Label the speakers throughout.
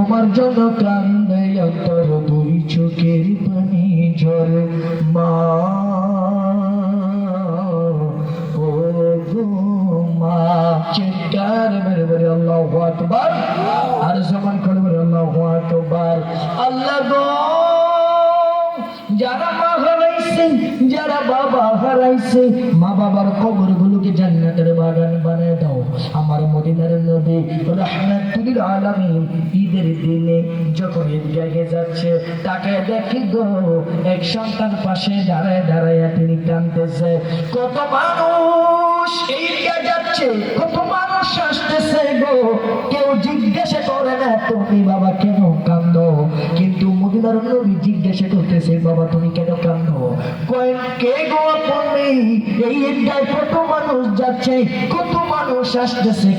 Speaker 1: আমার জন্য কান্দে অন্তর, দুই চোখের পানি ঝরে। মা, ও মা, চিৎকার মেরে মেরে আল্লাহ আকবার। আর সমান করে মেরে আল্লাহ আকবার। আল্লাহ গো, যারা মা হারাইছে, যারা বাবা হারাইছে মা বাবার কবর গুলোকে জান্নাতের বাগান বানায় দাও। আমার মদিনার নবী রহমাতুল আলামিন ঈদের দিনে যখন ঈদগাহে যাচ্ছে, তাকে দেখি গো, এক সন্তান পাশে দাঁড়ায় দাঁড়ায় তিনি কাঁদতেছে। কত মানুষ ঈদগাহ যাচ্ছে, কত মানুষ আসতেছে গো। কেউ জিজ্ঞাসা করে না, তুমি বাবা কেন কান্দো জিজ্ঞাসা করতেছে, বাবা, তুমি কেন কান্দো কে কত মানুষ যাচ্ছে, কত মানুষ আসতেছে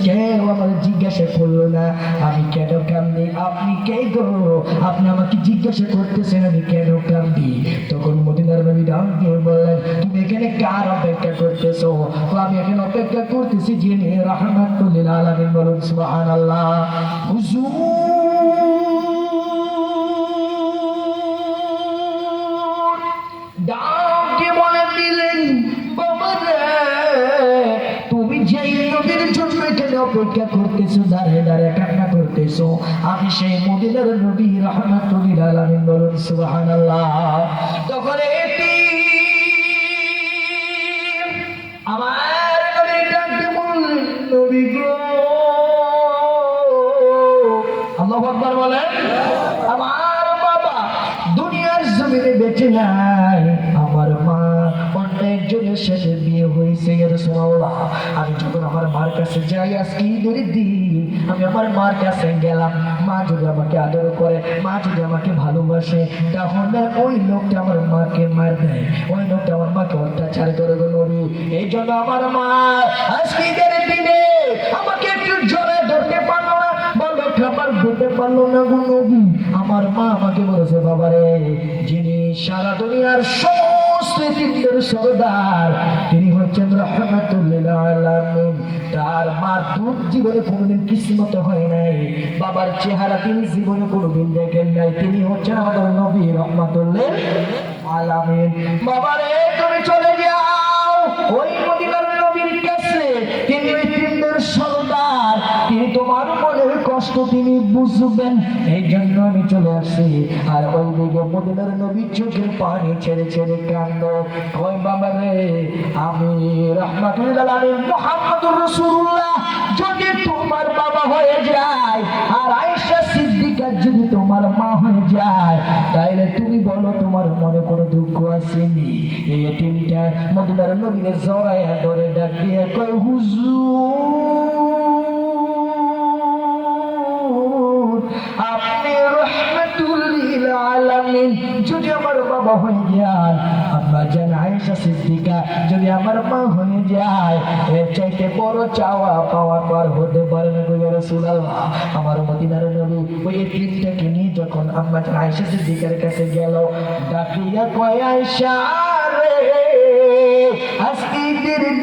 Speaker 1: জিজ্ঞাসা করল না, আমি কেন কান্দি আপনি কে গো? আপনি আমাকে জিজ্ঞাসা করতেছেন, আমি কেন কান্দি তখন মদিনার নবী ডাক দিয়ে বললেন, তুমি এখানে কার অপেক্ষা করতেছো? আমি এখানে অপেক্ষা করতেছি, যিনি রহমাতুল্লিল আলামিন বলুন, সুবহানাল্লাহ। হুজুর অপেক্ষা করতেছো, দাঁড়ে দাঁড়ে কান্না করতেছো। আমি সেই মদিনার নবী রহমাতুল্লিল আলামিন বলুন, সুবহানাল্লাহ। তখন এটি মার যাই আজকে ঈদের দিন, আমি আমার মার কাছে গেলাম। মা যদি আমাকে আদর করে, মা যদি আমাকে ভালোবাসে, তাহলে ওই লোকটা আমার মাকে মার দেয়। ওই লোকটা আমার মাকে অত্যাচার করে গো নবী। এই জন্য আমার মা আজকে ঈদের দিনে আমাকে একটু জোরে ধরতে পারল না বলো খাবার ধরতে পারল না গো নবী। আমার মা আমাকে বলেছে বাবারে যিনি সারা দুনিয়ার সমস্ত এতিমদের সর্দার, তিনি হচ্ছেন রহমাতুল্লিল আলামিন। তার মার দুধ জীবনে কোনোদিন কিসমত হয় নাই। বাবার চেহারা তিনি জীবনে কোনোদিন দেখেন নাই। তিনি হচ্ছেন আমাদের নবী রহমাতুল্লিল আলামিন। বাবারে, তুমি চলে যাও। ওই মদিনার নবীর কাছে। তিনি এতিমদের সর্দার, তিনি তোমার কষ্ট তিনি বুঝবেন। এই জন্য আমি চলে আসছি আর ওই দিকে মদিনার নবীর চোখের পানি ছেড়ে ছেড়ে কান্দ। ওই বাবা রে, আমি রহমাতুল্লাহ মোহাম্মদুর রসুল্লাহ যদি তোমার বাবা হয়ে যায় আর আয়েশা সিদ্দিকা যদি তোমার মা হয়ে যায়, তাইলে তুমি বলো তোমার মনে কোনো দুঃখ আসেনি? এই এটিমটা মদিনার নবীর জড়ায় ধরে ডাক দিয়ে কয়, হুজুর সিদ্দিকা যদি আমার মা হয়ে যায়, এর চাইতে বড় চাওয়া পাওয়া হতে পারে না আমার মদিনার নবী ওই নিয়ে যখন আম্মা সিদ্দিকার কাছে গেল, ডাকিয়া কয়, আয়েশা রে আজকে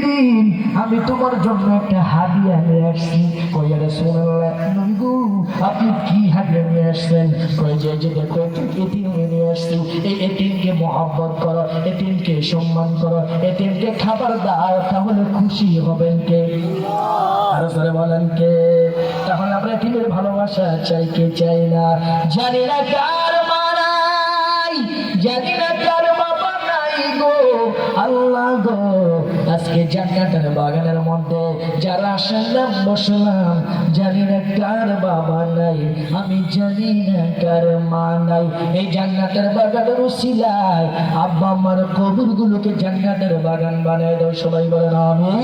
Speaker 1: দিন, আমি তোমার জন্য একটা হাদিয়া নিয়ে আসছি। কইয়া রাসূলুল্লাহ, নবী আপনি কি হাদিয়া নিয়ে আসছেন? কই যে দেখো এতিম নিয়ে আসছি। এই এতিমকে মহব্বত করো এটিমকে সম্মান করো এটিমকে খাবার দাও, তাহলে খুশি হবেন কে? আরও বলেন কে? তাহলে আমরা এটিমের ভালোবাসা চাই কে চাই না? জানি না কার মারাই জানি না কার বাবা নাই গো, আল্লাহ গো। আজকে জান্নাতের বাগানের মধ্যে যারা আসলাম বসলাম, জানি না কার বাবা নাই, আমি জানি না কার মা নাই। এই জান্নাতের বাগানের উসিলায় আব্বা আমার কবুর গুলোকে জান্নাতের বাগান বানায় দাও, সবাই বলেন আমি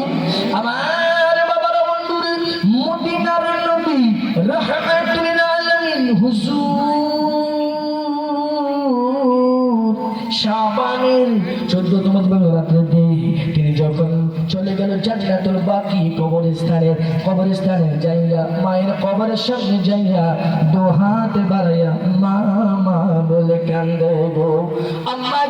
Speaker 1: আমার বাবার বন্ধুরে মদিনার নবী রহমাতুল আলামিন, হুজুর, শাবানের চোদ্দতম রাত্রে জান্নাতুল বাকি কবরস্থানে কবরস্থানে যাইয়া, মায়ের কবরের সামনে যাইয়া দু হাত বাড়াইয়া, মা মা, বলে কান্দে গো। আম্মা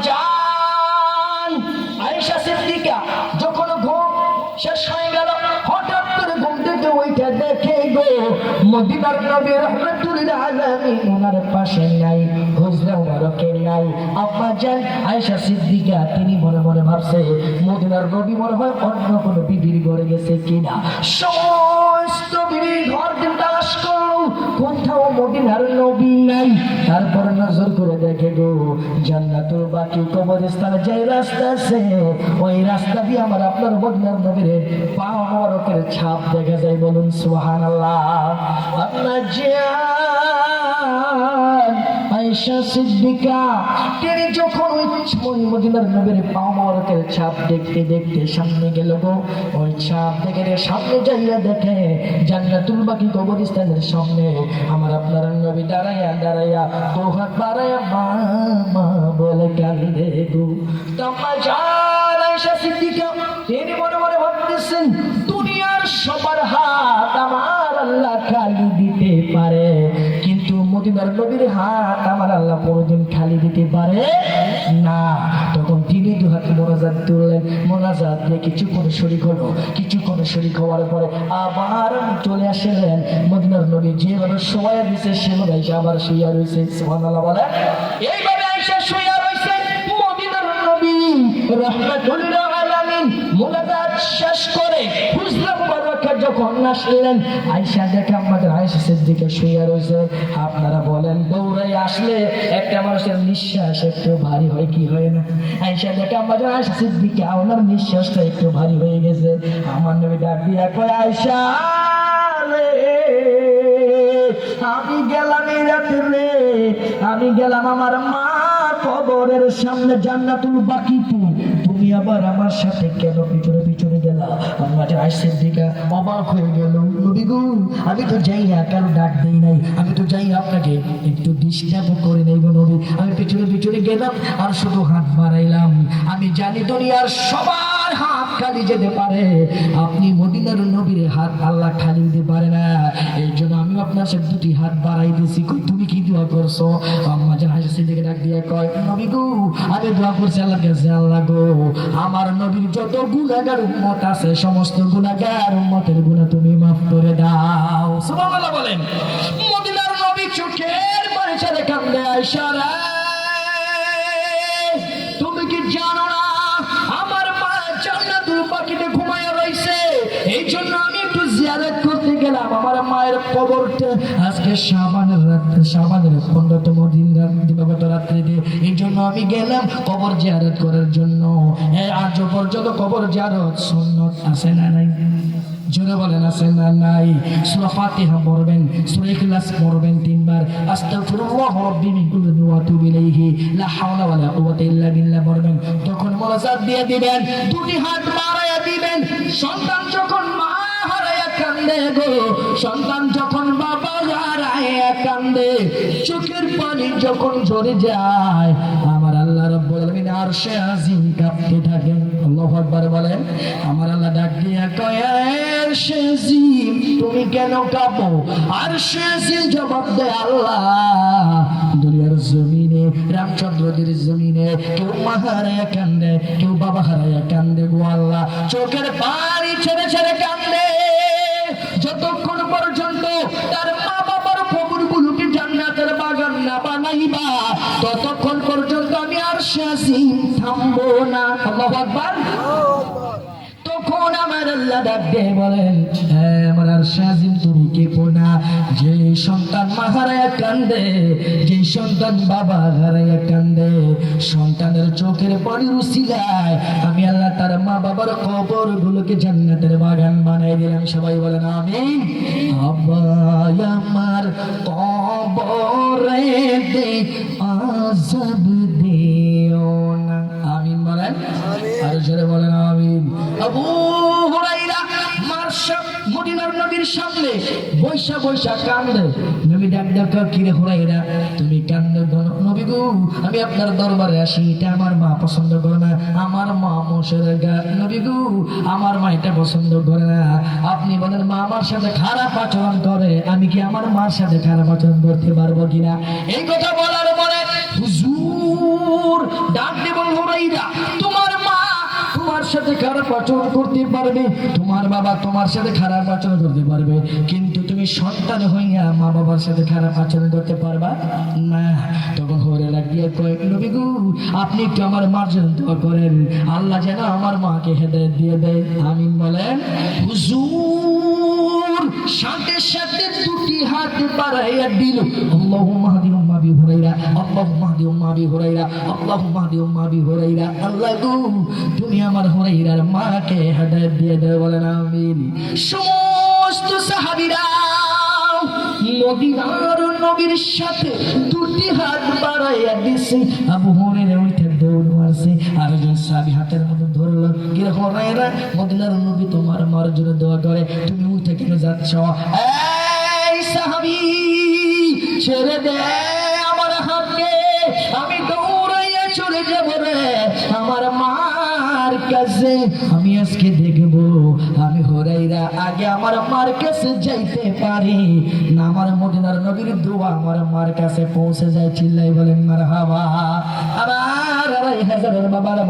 Speaker 1: মদিনার নবী রহমাতুল্লাহ আলামিন ওনার পাশে নাই, হুজরা ওনারকে নাই। আম্মা জান, আয়েশা সিদ্দিকা, তিনি মনে মনে ভাবছে, মদিনার নবী মনে হয় অন্য কোনো বিবির ঘরে গেছে কিনা। সমস্ত বিবির ঘর তালাশ করো কোথাও মদিনার নবী নাই। তারপর নজর করে দেখে গো, জান্নাতুল বাকি কবরস্থানে যে রাস্তা আছে, ওই রাস্তা দিয়ে আমার আপনার মদিনার নবীর পা মোবারকের ছাপ দেখা যায় বলুন, সুবহানাল্লাহ। আপনার জিয়ান। আয়েশা সিদ্দিকা, তিনি যখন ওই ওই মদিনার নবীর পা মোবারকের ছাপ দেখতে দেখতে সামনে গেল গো, ওই ছাপ দেখে সামনে যাইয়া দেখে জান্নাতুল বাকি কবরস্থানের সামনে আমার আপনার নবী দাঁড়াইয়া দাঁড়াইয়া দোহাত বাড়াইয়া মা মা বলে কান্দে গো। তোমা যার আয়েশা সিদ্দিকা, তিনি মনে মনে ভাবতেছেন, দুনিয়ার সবার হাত আমার আল্লাহ মদিনার নবীর হাত আমার আল্লাহ কোনোদিন খালি দিতে পারে না। তখন তিনি দু হাতে মোনাজাত তুললেন। মোনাজাত দিয়ে কিছুক্ষণ শরিক হলো। কিছুক্ষণ শরিক হওয়ার পরে আবার চলে আসলেন। মদিনার নবী যেভাবে সময় দিছে সেভাবে এসে আবার শুয়ে রয়েছে। সুবহানাল্লাহ বলে এইভাবে আইসা শুয়ে রয়েছে মদিনার নবী। রহমাতুল্লাহ আলামিন। মোনাজাত আসলেন আয়েশা দেখে আমাদের আয়েশা সিদ্দিকা শুয়ে রয়েছে। আপনারা বলেন দৌড়াই আসলে একটা মানুষের নিঃশ্বাস একটু ভারী হয় কি হয় না? আয়েশা দেখে আমাদের আয়েশা সিদ্দিকা ওনার নিঃশ্বাসটা একটু ভারী হয়ে গেছে। আমার নবী ডাক দিয়া কয়, আয়েশা রে, আমি গেলাম এই রাতে রে। আমি গেলাম আমার মা কবরের সামনে জান্নাতুল বাকিতে। আবার আমার সাথে কেন পিছনে পিছনে গেলা? যে আইসের দিকে অবাক হয়ে গেল। নবী গো, আমি তো যাই না কেন ডাক দেই নাই। আমি তো যাই আপনাকে। একটু ডিস্টার্ব করে নেই গো নবী। আমি পিছনে পিছনে গেলাম আর শুধু হাত বাড়াইলাম। আমি জানি দুনিয়ার সবার হাত খালি যেতে পারে। আপনি মদিনার নবীর হাত আল্লাহ খালি দিতে পারে না। এই জন্য আমি আপনার সাথে দুটি হাত বাড়াই দিয়েছি। তুমি কি দোয়া করছ? আম্মা হাসি থেকে ডাক দিয়ে কয়, নবী গো, আমি দোয়া করছি আল্লাহর কাছে, আল্লাহ গো, আমার নবীর যত উম্মত আছে, সমস্ত গুনাহগার উম্মতের গুনাহ তুমি মাফ করে দাও। বলেন। মদিনার নবী চোখের ছেড়ে কান্দে আয়েশা মায়ের কবরটা আজকে শাবানের রাত্রে শাবানের পনেরোতম দিন দিবাগত রাত্রিতে এই জন্য আমি গেলাম কবর জিয়ারত করার জন্য। আজ পর্যন্ত কবর জিয়ারত সুন্নত আছে না নাই? জোরে বলেন, আছে না নাই? পড়বেন পড়বেন তিনবার। আস্তাগফিরুল্লাহ রাব্বি মিন কুল্লি ওয়া ইলাইহি। লা হাওলা ওয়ালা কুওয়াতা ইল্লা বিল্লাহ পড়বেন। তখন দিয়ে দিবেন, দুটি হাত দিবেন। সন্তান যখন মা কান্দে গো। সন্তান যখন বাবা হারায়া কান্দে, চোখের পানি যখন ঝরে যায়, আমার আল্লাহ রাব্বুল আলামিন আরশে আজিম কাঁপতে আল্লাহু আকবার বলেন, আমার আল্লাহ ডাক দিয়া কয় তুমি কেন কাঁপো? জবাব আল্লাহ, দুনিয়ার জমিনে রামচন্দ্রদের জমিনে কেউ মা হারায়া কান্দে, কেউ বাবা হারায়া কান্দে গো আল্লাহ। চোখের পানি ছেড়ে ছেড়ে কান্দে আল্লাহ ডাক দিয়ে বলেন হ্যাঁ আমার আর শাজিম তুমি কে না। যে সন্তান মা হারায়া কান্দে যে সন্তান বাবা হারায়া কান্দে সন্তানের চোখের রুসিলায় আমি আল্লাহ তার মা বাবার কবর গুলোকে জান্নাতের বাগান বানাই দিলাম। সবাই বলেন আমি আমার কবরে দে আজাব দিও না। আমিন বলেন। আর জোরে বলেন আমিন। আবু মদিনার নবীর সামনে বৈশা বৈশা কান্দে। নবী ডাক ডাক কিরে হুরাইরা, তুমি কান্দে কেন? নবী গো, আমি আপনার দরবারে আসি, এটা আমার মা পছন্দ করে না। আমার মা মোশের গা। নবী গো, আমার মা এটা পছন্দ করে না। আপনি বলেন, মা আমার সাথে খারাপ আচরণ করে, আমি কি আমার মার সাথে খারাপ আচরণ করতে পারব কিনা? এই কথা বলার পরে হুজুর ডাক দেব তোমার মা সাথে খারাপ আচরণ করতে পারবে, তোমার বাবা তোমার সাথে খারাপ আচরণ করতে পারবে, কিন্তু তুমি সন্তান হইয়া মা বাবার সাথে খারাপ আচরণ করতে পারবা না। তখন হরে লাগিয়ে কয়েক নবী গো, আপনি একটু আমার মার জন্য দোয়া করেন। আল্লাহ যেন আমার মাকে হেদায়ত দিয়ে দেয়। আমিন বলেন, হুজুর, সাথে সাথে দুটি হাত বাড়াইয়া দিল। আল্লাহুম্মা হাদি উম্মা বি হুরাইরা আল্লাহুম্মা হাদি উম্মা বি হুরাইরা আল্লাহুম্মা হাদি উম্মা বি হুরাইরা, আল্লাহ গো, তুমি আমার হুরাইরার মাকে হেদায়েত দিয়ে দাও, বলেন আমিন। সমস্ত সাহাবীরা নবীর সাথে দুটি হাত বাড়াইয়া দিছে। আবু হুরাইরা ওইটা দৌড় মারছে আর একজন হাতের মধ্যে ধরলো কি হুরাইরা মদিনার তোমার মার জন্য দোয়া করে, তুমি উঠে কেন যাচ্ছ? এই সাহাবী, ছেড়ে দে। আমার হাতকে আমি দৌড়াইয়া চলে যাব রে। আমার মার কাছে আমি আজকে দেখব। আমি হরাইরা আগে আমার মার কাছে যাইতে পারি। না, আমার মদিনার নবীর দোয়া আমার মার কাছে পৌঁছে যায়, চিল্লাই বলেন মার হাবা আবার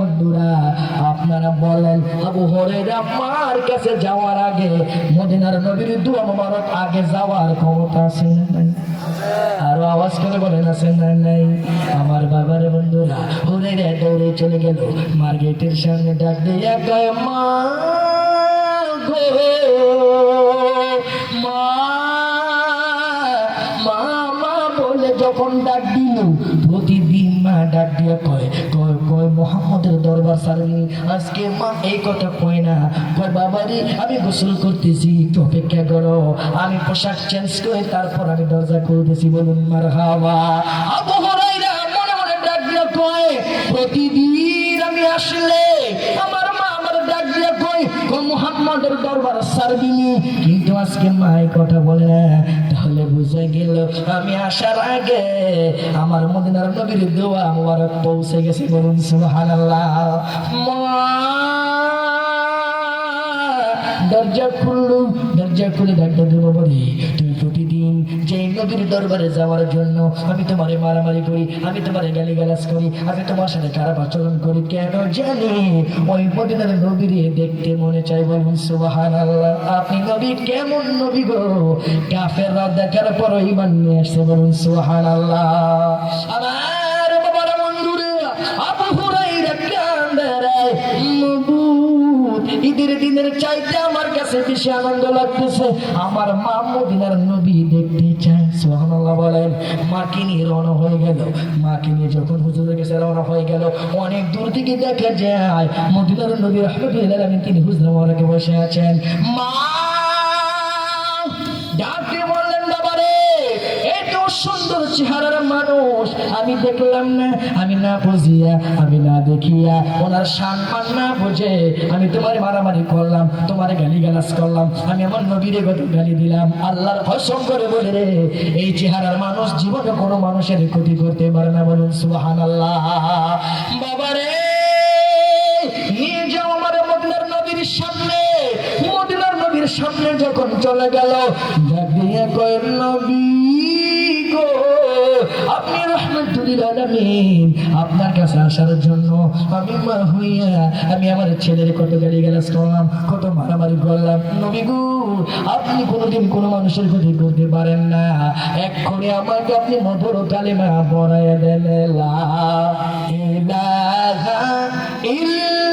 Speaker 1: বন্ধুরা, আপনারা বলেন, আবু হরাইরা মার কাছে যাওয়ার আগে মদিনার নবীর দোয়া মোবারক আগে যাওয়ার ক্ষমতা আছে আরও আওয়াজ করে বলেন, আছে না নাই? আমার বাবার বন্ধুরা ওরে রে দৌড়ে চলে গেল, মার্কেটের সামনে ডাক দিয়ে গো, মা মা মা বলে যখন ডাক দরবার আজকে মা এই কথা কয় না, কয় বাবারে আমি গোসল করতেছি একটু অপেক্ষা করো? আমি পোশাক চেঞ্জ করে তারপর আমি দরজা খুলতেছি, বলুন মার হাওয়া মনে মনে ডাক দিয়ে কয়, প্রতিদিন আমি আসলে আমার মা আমার ডাক দিয়ে কয় কয় মুহাম্মাদের দরবার সারবিনি কিন্তু আজকে মা এই কথা বলে না। তাহলে বুঝে গেল আমি আসার আগে আমার মদিনার নবীর দোয়া আমার পৌঁছে গেছে বলুন সুবহানাল্লাহ। দরজা খুললু দরজা খুলে ডাক্তার দেবো বলে, তুই প্রতিদিন নবীর দরবারে যাওয়ার জন্য আমি তোমারে মারামারি করি, আমি তোমারে গালি গালাজ করি, আমি তোমার সাথে খারাপ আচরণ করি, কেন জানি ওই মদিনার নবীর দেখতে মনে চাই বলুন সুবাহান আল্লাহ আপনি নবী, কেমন নবী গো? কাফেররা দেখার পর ইমান নিয়ে আসছে বলুন সুবাহান আল্লাহ আমার ঈদের দিনের চাইতে আমার কাছে বেশি আনন্দ লাগতেছে। আমার মা মদিনার নবী দেখতে চায় সুবহানাল্লাহ বলেন, মাকে নিয়ে রওনা হয়ে গেল। মাকে নিয়ে যখন হুজুরের কাছে রওনা হয়ে গেল, অনেক দূর থেকে দেখা যায়, মদিনার নবী রহমতুল্লাহ তিনি হুজুর মোবারকে বসে আছেন। মা! সুন্দর চেহারার মানুষ। আমি দেখলাম না, আমি না বুঝিয়া, আমি না দেখিয়া ওনার সম্মান না বুঝে আমি তোমার মারামারি করলাম, তোমার গালি গালাজ করলাম, আমি আমার নবীরে কত গালি দিলাম, আল্লাহর কসম করে বলে রে, এই চেহারার মানুষ জীবনে কোনো মানুষের ক্ষতি করতে পারে না বলুন সুহান আল্লাহ বাবারে নিয়ে যাও আমার মদিনার নবীর সামনে। মদিনার নবীর সামনে যখন চলে গেল কয়, নবী রহমতুল আলামিন, আপনার কাছে আসার জন্য আমি মা হইয়া আমি আমার ছেলের কত গাড়ি গালাজ করলাম কত মারামারি করলাম। নবী আপনি কোনোদিন কোনো মানুষের ক্ষতি করতে পারেন না। এক্ষণে আমাকে আপনি মধুর কালেমা পড়াইয়া দেন। লা ইলাহা ইল্লাল্লাহু।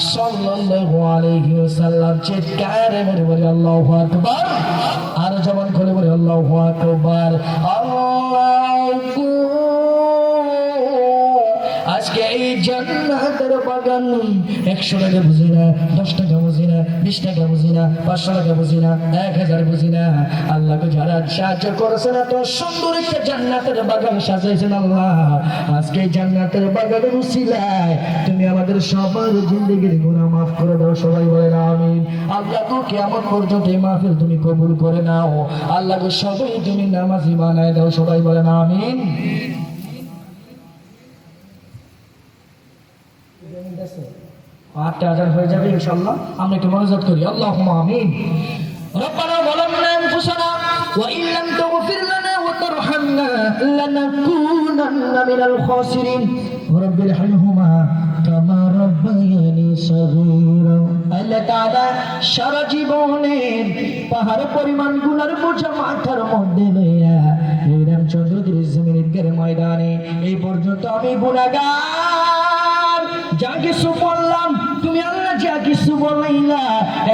Speaker 1: সাল্লাল্লাহু আলাইহি ওয়াসাল্লাম চিৎকার মেরে বলে আল্লাহু আকবার। আর জবান খুলে বলে আল্লাহু আকবার। এই জান্নাতের বাগান একশো টাকা বুঝি না, দশ টাকা বুঝি না, বিশ টাকা বুঝি না, পাঁচশো টাকা বুঝি না, এক হাজার বুঝি না। আল্লাহকে যারা সাহায্য করেছেন, এত সুন্দর একটা জান্নাতের বাগান সাজাইছেন আল্লাহ। আজকে জান্নাতের বাগানের উসিলায় তুমি আমাদের সবার জিন্দগির গুণা মাফ করে দাও, সবাই বলে আমিন। আল্লাহ তো কেমন পর্যন্ত এই মাহফিল তুমি কবুল করে নাও। আল্লাহকে সবাই তুমি নামাজি বানায় দাও, সবাই বলে আমিন। আটটা হাজার হয়ে যাবে ইনশাল্লাহ আমরা একটু মনোযোগ করি আল্লাহ আমিন ربنا ظلمنا انفسنا وان لم تغفر لنا وترحمنا لنكونن من الخاسرين رب ارحمهما كما ربياني صغيرا আল্লাহ তাআলা সারা জীবনের পাহাড় পরিমাণ গুনার বোঝা মাথার মধ্যে লইয়া এই রামচন্দ্র জমিনের ময়দানে এই পর্যন্ত আমি গুণাগার যা কিছু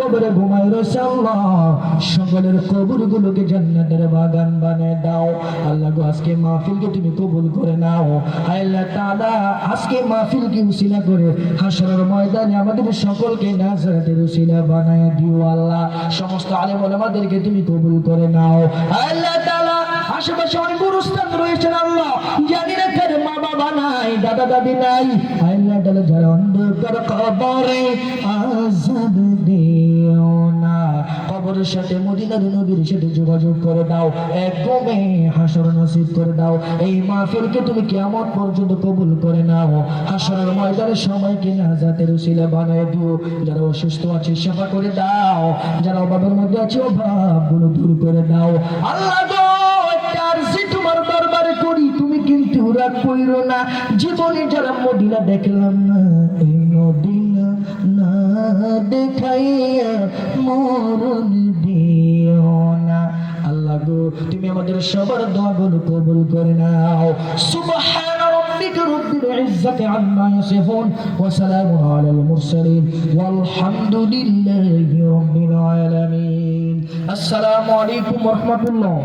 Speaker 1: কবরে ঘুমাই রয়েছে আল্লাহ সকলের কবর গুলোকে জান্নাতের বাগান বানিয়ে দাও। আল্লাহ গো, আজকে মাহফিলকে তুমি কবুল করে নাও। আল্লাহ তাআলা আজকে মাহফিলকে উসিলা করে হাসরের ময়দানে আমাদের সকলকে নাজরাতের উসিলা বানায় দিও আল্লাহ। সমস্ত আলেম ওলামাদেরকে তুমি কবুল করে নাও। আল্লাহ আশেপাশে অনেক রয়েছেন আল্লাহ। জানি না মা বাবা নাই দাদা দাদি নাই। আল্লাহ তাআলা যারা অন্ধকার কবরে আজাব দিও না। কবরের সাথে মদিনার নবীর সাথে যোগাযোগ করে দাও। একদমে হাসর নসিব করে দাও। এই মাহফিলকে তুমি কেমন পর্যন্ত কবুল করে নাও। হাসরের ময়দানের সময়কে নাজাতের উসিলা বানায় দিও। যারা অসুস্থ আছে, সেবা করে দাও। যারা অভাবের মধ্যে আছে, অভাবগুলো দূর করে দাও। দেখলাম না এই মদিনা না দেখাইয়া মরণ দিও না আল্লাহ গো তুমি আমাদের সবার দোয়াগুলো কবুল করে নাও সুবহান ربك رب العزة عما يصفون وسلام على المرسلين والحمد لله رب العالمين السلام عليكم ورحمة الله